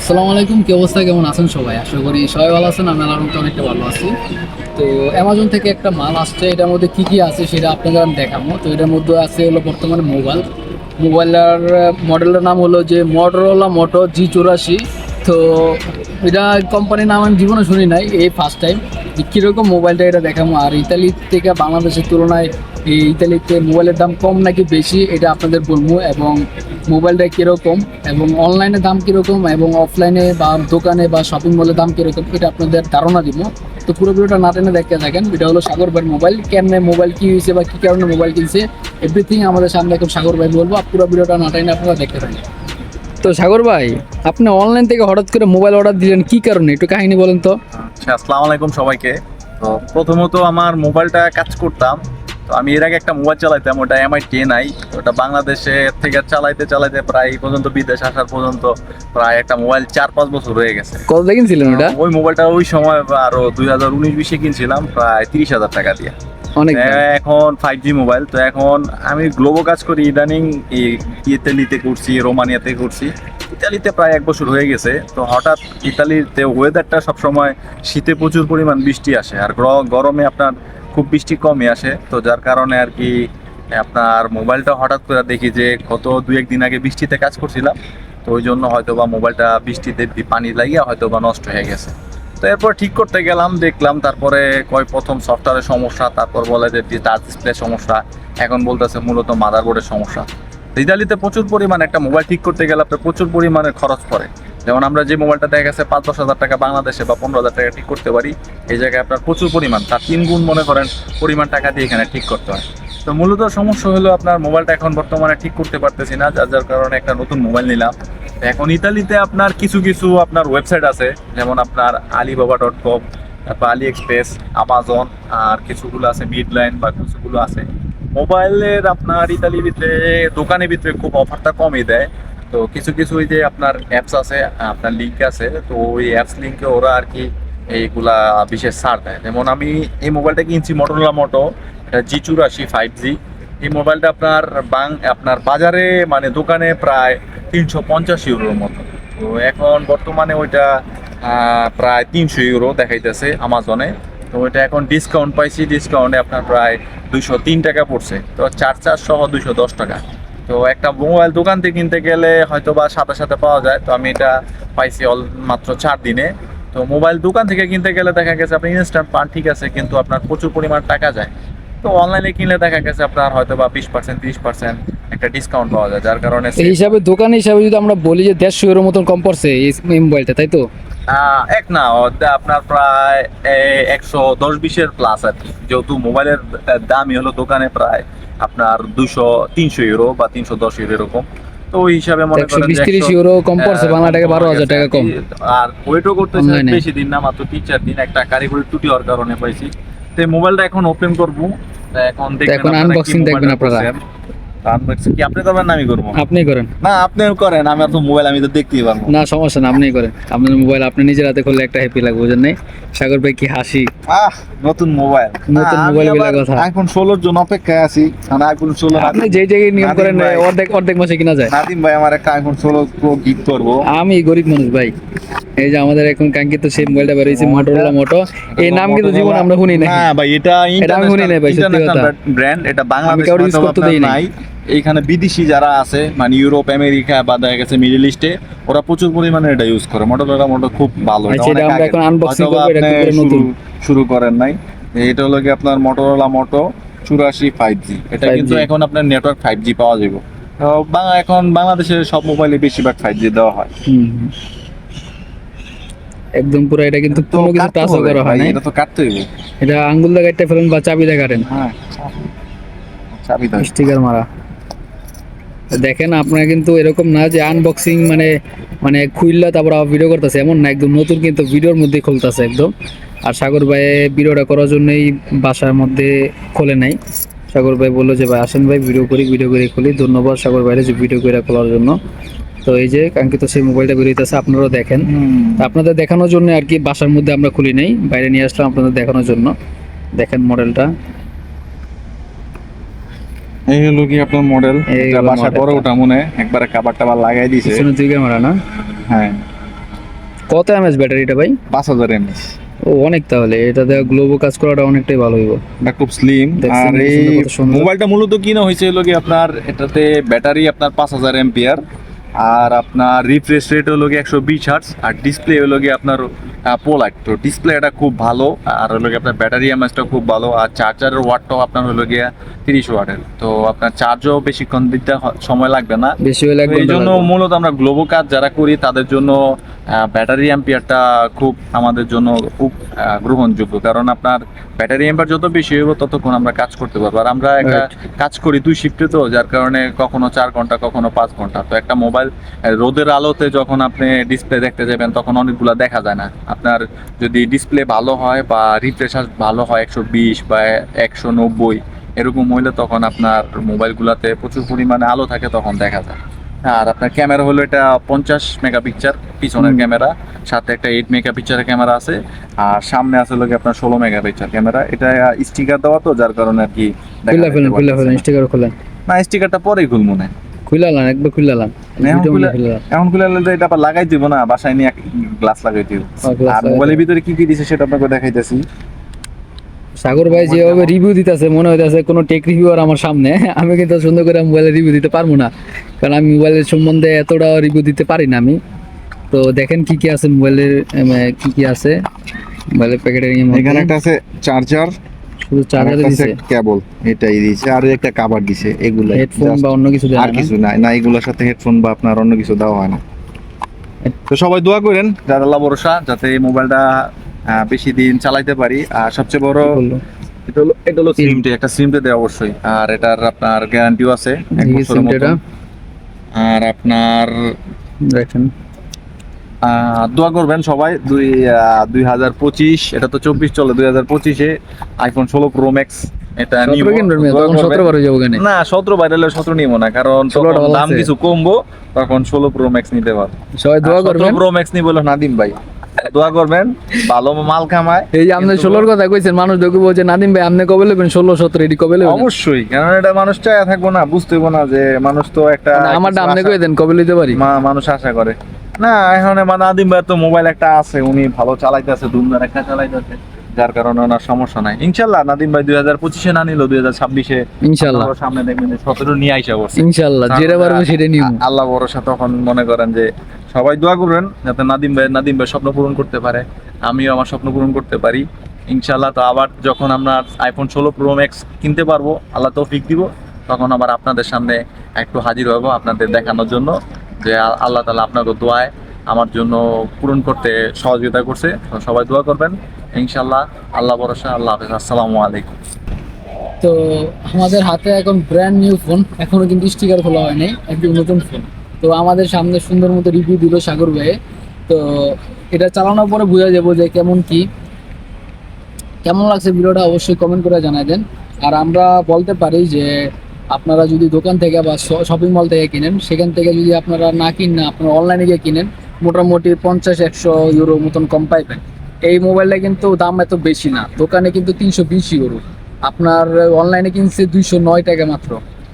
আসসালামু আলাইকুম, কি অবস্থা? কেমন আছেন সবাই? আশা করি সবাই ভালো আছেন, আমি মধ্যে অনেকটা ভালো আছি। তো অ্যামাজন থেকে একটা মাল আসছে, এটার মধ্যে কী কী আছে সেটা আপনাদের আমি দেখাবো। তো এটার মধ্যে আছে হলো বর্তমানে মোবাইল। মোবাইলের মডেলের নাম হলো যে মডরোলা মোটো জি চুরাশি। তো এটা কোম্পানির নাম আমি জীবনে শুনি নাই, এই ফার্স্ট টাইম কীরকম মোবাইলটা এটা দেখাবো? আর ইতালি থেকে বাংলাদেশের তুলনায় এই ইতালিতে মোবাইলের দাম কম নাকি বেশি, এটা আপনাদের বলব। এবং মোবাইলটা কীরকম? এবং অনলাইনে দাম কীরকম? এবং অফলাইনে বা দোকানে বা শপিং মলের দাম কীরকম? এটা আপনাদের ধারণা দিব। তো পুরো ভিডিওটা না টেনে দেখতে থাকেন। এটা হলো সাগর ভাইয়ের মোবাইল কেমনে মোবাইল কী হয়েছে বা কী কারণে মোবাইল কিনছে? এভরিথিং আমাদের সামনে এখন সাগর ভাই বলব। পুরো ভিডিওটা না টেনে আপনারা দেখতে থাকেন। তো সাগর ভাই আপনি অনলাইন থেকে হঠাৎ করে মোবাইল অর্ডার দিলেন কি কারণে? একটু কাহিনী বলেন তো। আচ্ছা আসসালামু আলাইকুম সবাইকে। তো প্রথমত আমার মোবাইলটা কাজ করতাম। তো আমি এর আগে একটা মোবাইল চালাইতাম ওটা এমআই টেন আই ওটা বাংলাদেশে থেকে চালাইতে চালাইতে প্রায় এই পর্যন্ত বিদেশ আসার পর্যন্ত প্রায় একটা মোবাইল চার পাঁচ বছর হয়ে গেছে। কত দিয়ে কিনছিলেন ওটা? ওই মোবাইলটা ওই সময় আরও দুই হাজার উনিশ বিশে কিনছিলাম প্রায় তিরিশ হাজার টাকা দিয়ে। অনেক এখন ফাইভ জি মোবাইল তো এখন আমি গ্লোবো কাজ করি ইদানিং ইতালিতে করছি রোমানিয়াতে করছি ইতালিতে প্রায় এক বছর হয়ে গেছে তো হঠাৎ ইতালিতে ওয়েদারটা সবসময় শীতে প্রচুর পরিমাণ বৃষ্টি আসে আর গরমে আপনার খুব বৃষ্টি কমই আসে। তো যার কারণে আর কি আপনার মোবাইলটা হঠাৎ করে দেখি যে গত দু একদিন আগে বৃষ্টিতে কাজ করছিলাম তো ওই জন্য হয়তো বা মোবাইলটা বৃষ্টিতে পানি লাগিয়ে হয়তো বা নষ্ট হয়ে গেছে। তো এরপর ঠিক করতে গেলাম, দেখলাম তারপরে কয় প্রথম সফটওয়্যারের সমস্যা, তারপর বলে যে টাচ ডিসপ্লে সমস্যা, এখন বলতেছে মূলত মাদারবোর্ডের সমস্যা। ইতালিতে প্রচুর পরিমাণে একটা মোবাইল ঠিক করতে গেলে আপনার প্রচুর পরিমাণে খরচ পড়ে। যেমন আমরা যে মোবাইলটা দেখা গেছে পাঁচ দশ হাজার টাকা বাংলাদেশে বা পনেরো হাজার টাকা ঠিক করতে পারি, এই জায়গায় আপনার প্রচুর পরিমাণ, তার তিন গুণ মনে করেন পরিমাণ টাকা দিয়ে এখানে ঠিক করতে হয়। তো মূলত সমস্যা হলো আপনার মোবাইলটা এখন বর্তমানে ঠিক করতে পারতেছি না, যার যার কারণে একটা নতুন মোবাইল নিলাম। এখন ইতালিতে আপনার কিছু কিছু আপনার ওয়েবসাইট আছে, যেমন আপনার আলিবাবা ডট কম তারপর আলি এক্সপ্রেস আমাজন আর কিছুগুলো আছে মিডলাইন বা কিছুগুলো আছে। মোবাইলের আপনার ইতালির ভিতরে, দোকানের ভিতরে খুব অফারটা কমই দেয়। তো কিছু কিছু ওই যে আপনার অ্যাপস আছে, আপনার লিঙ্ক আছে, তো ওই অ্যাপস লিঙ্কে ওরা আর কি এইগুলা বিশেষ ছাড় দেয়। যেমন আমি এই মোবাইলটা কিনছি মটোরোলা মোটো এটা জি চুরাশি ফাইভ জি এই মোবাইলটা আপনার বাং আপনার বাজারে মানে দোকানে প্রায় তিনশো পঞ্চাশ ইউরোর মতো। তো এখন বর্তমানে ওইটা প্রায় তিনশো ইউরো দেখাইতেছে আমাজনে তো ওইটা এখন ডিসকাউন্ট পাইছি ডিসকাউন্টে আপনার প্রায় দুইশো তিন টাকা পড়ছে। তো চার চার সহ দুইশো দশ টাকা। তো একটা মোবাইল দোকান থেকে কিনতে গেলে হয়তো বা সাথে সাথে পাওয়া যায়। তো আমি এটা পাইছি অল মাত্র চার দিনে। তো মোবাইল দোকান থেকে কিনতে গেলে দেখা গেছে আপনি ইনস্ট্যান্ট পান, ঠিক আছে, কিন্তু আপনার প্রচুর পরিমাণ টাকা যায়। তো অনলাইনে কিনলে দেখা গেছে আপনার হয়তো বা বিশ পার্সেন্ট তিরিশ পার্সেন্ট একটা ডিসকাউন্ট পাওয়া যায় যার কারণে এই হিসাবে দোকান হিসাবে যদি আমরা বলি যে দেড়শো ইউরোর মতন কম পড়ছে এই মোবাইলটা তাই তো? এক না আপনার প্রায় একশো দশ বিশের প্লাস আর কি। যেহেতু মোবাইলের দামই হলো দোকানে প্রায় আপনার দুশো তিনশো ইউরো বা তিনশো দশ ইউরো এরকম। তো ওই হিসাবে মনে করেন বিশ তিরিশ ইউরো কম পড়ছে বাংলা টাকা বারো কমে হাজার গেছে টাকা আর কম। আর ওয়েটও করতেছে Online-এ। বেশি দিন না মাত্র তিন চার দিন একটা কারিগরি ত্রুটি হওয়ার কারণে পাইছি। তো মোবাইলটা এখন ওপেন করব এখন দেখবেন এখন unboxing দেখবেন আপনারা। করছেন। Unboxing কি আপনি করবেন না আমি করব? আপনি করেন। না আপনিও করেন আমার তো মোবাইল আমি তো দেখতেই পারব না। সমস্যা না আপনি করেন। আপনার মোবাইল আপনি নিজের হাতে করলে একটা হ্যাপি লাগবে বুঝেন নাই? সাগর ভাই কি হাসি? আহ নতুন মোবাইল নতুন মোবাইল বলে কথা। আইফোন ষোলোর জন্য অপেক্ষায় আছি। কারণ আইফোন ষোলো আপনি যে জায়গায় নিয়ম করেন অর্ধেক অর্ধেক মাসে কিনা যায়। নাদিম ভাই আমার একটা আইফোন ষোলো প্রো গিফট করব। আমি গরিব মানুষ ভাই। এই যে আমাদের এখন কাঙ্ক্ষিত সেই মোবাইলটা বেরিয়েছে মোটরোলা মোটো এই নাম কিন্তু জীবন আমরা শুনি নাই। না ভাই এটা শুনি নাই ভাই, সত্যি কথা। ব্র্যান্ড এটা বাংলাদেশ কারোর করতে দেই নাই। এইখানে বিদেশি যারা আছে মানে ইউরোপ আমেরিকা বা দেখা গেছে মিডল ইস্টে ওরা প্রচুর পরিমাণে এটা ইউজ করে। মোটরোলা মোটো খুব ভালো। আচ্ছা, শুরু- করেন নাই। এটা হলো কি আপনার মোটরোলা মোটো চুরাশি ফাইভ জি এটা কিন্তু এখন আপনার নেটওয়ার্ক ফাইভ জি পাওয়া যাবে। এখন বাংলাদেশের সব মোবাইলে বেশিরভাগ ফাইভ জি দেওয়া হয়। একদম পুরো এটা কিন্তু কোনো কিছু হবে করা হয় নাই। এটা তো কাটতে হবে। এটা আঙ্গুল দিয়ে কাটতে ফেলেন বা চাবি দিয়ে কাটেন। হ্যাঁ। চাবি দাও স্টিকার মারা। দেখেন আপনারা কিন্তু এরকম না যে আনবক্সিং মানে মানে খুললা তারপর আবার ভিডিও করতেছে এমন না একদম নতুন কিন্তু ভিডিওর মধ্যে খুলতেছে একদম। আর সাগর ভাই ভিডিওটা করার জন্যই বাসার মধ্যে খোলে নাই। সাগর ভাই বলল যে ভাই আসেন ভাই ভিডিও করি ভিডিও করে খুলি। ধন্যবাদ সাগর ভাইরে যে ভিডিও করে খোলার জন্য। তো এই যে কাঙ্ক্ষিত সেই মোবাইলটা বেরিয়েছে আপনারাও দেখেন। আপনাদের দেখানোর জন্য আর কি বাসার মধ্যে আমরা খুলি নেই। বাইরে নিয়ে আসলাম আপনাদের দেখানোর জন্য। দেখেন মডেলটা এই হলো কি আপনার মডেল এটা বাসা করে ওটা মনে। একবারে কাবার টাবার লাগাই দিয়েছে পিছনে দুই ক্যামেরা না? হ্যাঁ। কত এমএস ব্যাটারিটা ভাই? পাঁচ হাজার এমএস ও অনেক তাহলে। এটাতে গ্লোবো কাজ করাটা অনেকটাই ভালো হইব। এটা খুব স্লিম আর এই। মোবাইলটা মূলত কিনা হয়েছে হলো কি আপনার এটাতে ব্যাটারি আপনার পাঁচ হাজার এমপিয়ার আর আপনার রিফ্রেশ রেট হলো গিয়ে একশো বিশ আর ডিসপ্লে হলো গিয়ে আপনার পোলাইট তো ডিসপ্লে এটা খুব ভালো। আর হলো গিয়ে আপনার ব্যাটারি এমএসটা খুব ভালো। আর চার্জারের ওয়াটটাও আপনার হলো গিয়ে তিরিশ ওয়াটের। তো আপনার চার্জও বেশিক্ষণ দিতে সময় লাগবে না। বেশি তো এই জন্য মূলত আমরা গ্লোবো কাজ যারা করি তাদের জন্য ব্যাটারি অ্যাম্পিয়ারটা খুব আমাদের জন্য খুব গ্রহণযোগ্য। কারণ আপনার ব্যাটারি অ্যাম্পিয়ার যত বেশি হবে ততক্ষণ আমরা কাজ করতে পারব। আর আমরা একটা কাজ করি দুই শিফটে তো যার কারণে কখনো চার ঘণ্টা কখনো পাঁচ ঘণ্টা। তো একটা মোবাইল রোদের আলোতে যখন আপনি ডিসপ্লে দেখতে যাবেন তখন অনেকগুলো দেখা যায় না। আপনার যদি ডিসপ্লে ভালো হয় বা রিফ্রেশ ভালো হয় একশো বিশ বা একশো নব্বই এরকম হইলে তখন আপনার মোবাইলগুলোতে প্রচুর পরিমাণে আলো থাকে তখন দেখা যায়। আর আপনার ক্যামেরা হলো এটা পঞ্চাশ মেগাপিকচার পিছনের ক্যামেরা সাথে একটা এইট মেগাপিকচারের ক্যামেরা আছে আর সামনে আছে হলো কি আপনার ষোলো মেগাপিকচার ক্যামেরা। এটা স্টিকার দেওয়া তো যার কারণে আর কি দেখা খুলে ফেলেন খুলে ফেলেন না। স্টিকার খুলেন। না স্টিকারটা পরেই খুল মনে হয়। খুলে লান একবার খুলে লান এখন ভিডিও খুলে খুলে লান। এখন খুলে আনলে তো এটা আবার লাগাই দিব না বাসায় নিয়ে গ্লাস লাগাই দিব। আর মোবাইলের ভিতরে কি কি দিছে সেটা আপনাকে দেখাইতেছি। সাগর ভাই যেভাবে রিভিউ দিতেছে মনে হইতেছে কোনো টেক রিভিউয়ার আমার সামনে। আমি কিন্তু সুন্দর করে মোবাইলের রিভিউ দিতে পারব না। কারণ আমি মোবাইলের সম্বন্ধে এতটা রিভিউ দিতে পারি না আমি। তো দেখেন কি কি আছে মোবাইলের কি কি আছে। মোবাইলের প্যাকেটের এখানে একটা আছে চার্জার শুধু চার্জার দিছে। কেবল এটাই দিয়েছে আর একটা কাভার দিছে এগুলো হেডফোন বা অন্য কিছু আর কিছু নাই। না এগুলোর সাথে হেডফোন বা আপনার অন্য কিছু দেওয়া হয় না। তো সবাই দোয়া করেন যারা আল্লাহ ভরসা যাতে এই মোবাইলটা বেশি দিন চালাইতে পারি। আর সবচেয়ে বড় এটা হলো এটা হলো সিমটে একটা সিমটে দেয় অবশ্যই। আর এটার আপনার গ্যারান্টিও আছে এক বছরের SIM-টা আর আপনার দেখেন। দোয়া করবেন সবাই দুই দুই হাজার পঁচিশ এটা তো চব্বিশ চলে দুই হাজার পঁচিশে আইফোন ষোলো প্রো ম্যাক্স এটা না সতেরো বাইরে হলে সতেরো নিবো না কারণ 16 টা তখন ভালো দাম কিছু কমবো তখন ষোলো প্রো ম্যাক্স নিতে পারব। সবাই দোয়া করবেন। প্রো ম্যাক্স নিবো নাদিম ভাই। দোয়া করবেন ভালো মাল কামায়। এই যে আপনি ষোলোর কথা কইছেন মানুষ দেখে বলছে নাদিম ভাই আপনি কবে নেবেন ষোলো সতেরো এটি কবে নেবেন অবশ্যই কারণ এটা মানুষ চায় থাকব না বুঝতে না যে মানুষ তো একটা আমার আপনি কই দেন কবে পারি? মানুষ আশা করে। না এখন মানে আদিম ভাই তো মোবাইল একটা আছে উনি ভালো চালাইতেছে ধুমধার একটা চালাইতেছে যার কারণে ওনার সমস্যা নাই। ইনশাল্লাহ নাদিম ভাই দুই হাজার পঁচিশে না নিল দুই হাজার ছাব্বিশে ইনশাল্লাহ। সামনে দেখবেন সতেরো নিয়ে আইসা করছে ইনশাল্লাহ যেটা পারব সেটা নিব আল্লাহ ভরসা তখন মনে করেন যে সবাই দোয়া করবেন যাতে নাদিম ভাই নাদিম ভাই স্বপ্ন পূরণ করতে পারে। আমিও আমার স্বপ্ন পূরণ করতে পারি। ইনশাল্লাহ তো আবার যখন আমরা আইফোন ষোলো প্রো ম্যাক্স কিনতে পারব, আল্লাহ তৌফিক দিব, তখন আবার আপনাদের সামনে একটু হাজির হব আপনাদের দেখানোর জন্য যে আল্লাহ তালা আপনাকে দোয়ায় আমার জন্য পূরণ করতে সহযোগিতা করছে। সবাই দোয়া করবেন। ইনশাল্লাহ আল্লাহ ভরসা, আল্লাহ হাফেজ। আসসালামু আলাইকুম। তো আমাদের হাতে এখন ব্র্যান্ড নিউ ফোন এখনও কিন্তু স্টিকার খোলা হয়নি একদম নতুন ফোন তো আমাদের সামনে সুন্দর মতো রিভিউ দিল সাগর ভাই তো এটা চালানোর পরে বোঝা যাব যে কেমন কি। কেমন লাগছে ভিডিওটা অবশ্যই কমেন্ট করে জানাই দেন। আর আমরা বলতে পারি যে আপনারা যদি দোকান থেকে বা শপিং মল থেকে কিনেন, সেখান থেকে যদি আপনারা না কিনেন, আপনারা অনলাইনে গিয়ে কিনেন, মোটামুটি পঞ্চাশ, একশো ইউরো মতন কম পাইবেন। এই মোবাইলটা কিন্তু দাম এত বেশি না। দোকানে কিন্তু তিনশো বিশ ইউরো আপনার অনলাইনে কিনছে দুইশো নয় টাকা মাত্র।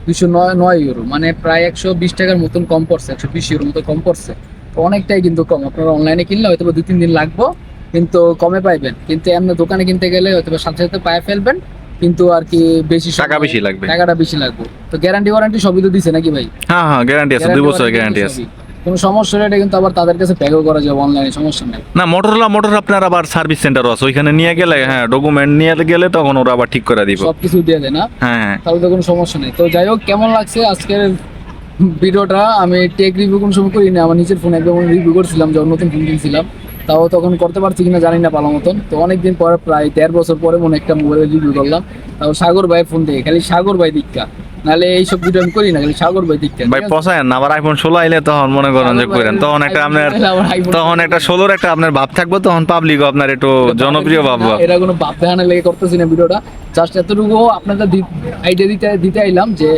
দুইশো নয় নয় ইউরো মানে প্রায় একশো বিশ টাকার মতন কম পড়ছে একশো বিশ ইউরোর মতো কম পড়ছে। তো অনেকটাই কিন্তু কম আপনারা অনলাইনে কিনলে হয়তো দু তিন দিন লাগবো কিন্তু কমে পাইবেন। কিন্তু এমনি দোকানে কিনতে গেলে হয়তো সাথে সাথে পায়ে ফেলবেন কিন্তু আর কি বেশি টাকা বেশি লাগবে। টাকাটা বেশি লাগবে। তো গ্যারান্টি ওয়ারান্টি সবই তো দিছে নাকি ভাই? হ্যাঁ হ্যাঁ গ্যারান্টি আছে দুই বছরের গ্যারান্টি আছে। কোনো সমস্যা হলে এটা কিন্তু আবার তাদের কাছে প্যাকও করা যাবে অনলাইনে সমস্যা নেই। না মোটরলা মোটর আপনার আবার সার্ভিস সেন্টারও আছে। ওইখানে নিয়ে গেলে হ্যাঁ ডকুমেন্ট নিয়ে গেলে তখন ওরা আবার ঠিক করে দিব। সবকিছু দিয়ে দেয় না? হ্যাঁ হ্যাঁ। তাহলে তো কোনো সমস্যা নেই। তো যাই হোক কেমন লাগছে আজকের ভিডিওটা? আমি টেক রিভিউ কোনো সময় করি না আমার নিজের ফোন একদম রিভিউ করছিলাম যখন নতুন ফোন কিনছিলাম। তাও তখন করতে পারছি কিনা জানি না ভালো মতন। তো অনেকদিন পরে প্রায় দেড় বছর পরে মনে একটা মোবাইলের রিভিউ করলাম। তাও সাগর ভাইয়ের ফোন থেকে খালি সাগর ভাই দীক্ষা। নাহলে এইসব ভিডিও আমি করি না খালি সাগর ভাই দেখতে ভাই পসায় না আবার আইফোন ষোলো আইলে তখন মনে করেন যে করেন তখন একটা আপনার তখন একটা ষোলোর একটা আপনার ভাব থাকবে তখন পাবলিক আপনার একটু জনপ্রিয় ভাব এটা কোনো ভাব দেখানোর লেগে করতেছি না ভিডিওটা। জাস্ট এতটুকু আপনাদের আইডিয়া দিতে দিতে আইলাম যে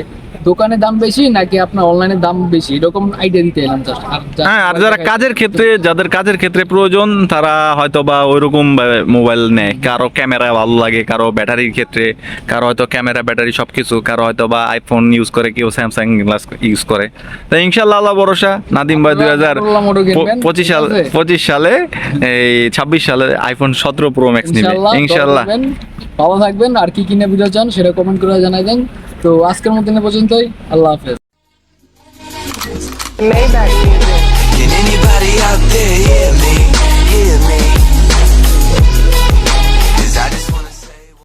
দোকানে দাম বেশি নাকি আপনার অনলাইনে দাম বেশি? এরকম আইডিয়া দিতে এলাম হ্যাঁ আর যারা কাজের ক্ষেত্রে যাদের কাজের ক্ষেত্রে প্রয়োজন তারা হয়তো বা ওইরকম মোবাইল নেয়। কারও ক্যামেরা ভালো লাগে কারও ব্যাটারির ক্ষেত্রে কারও হয়তো ক্যামেরা ব্যাটারি সব কিছু কারও হয়তো বা আইফোন ইউজ করে কেউ স্যামসাং গ্লাস ইউজ করে। তো ইনশাল্লাহ আল্লাহ ভরসা নাদিম ভাই দুই হাজার পঁচিশ সাল পঁচিশ সালে এই ছাব্বিশ সালে আইফোন সতেরো প্রো ম্যাক্স নিবে। ইনশাল্লাহ ভালো থাকবেন। আর কি কিনে ভিডিও চান সেটা কমেন্ট করে জানাই দেন তো আজকের মতন পর্যন্তই আল্লাহ হাফেজ Maybach music. Can anybody out there hear me? Hear me?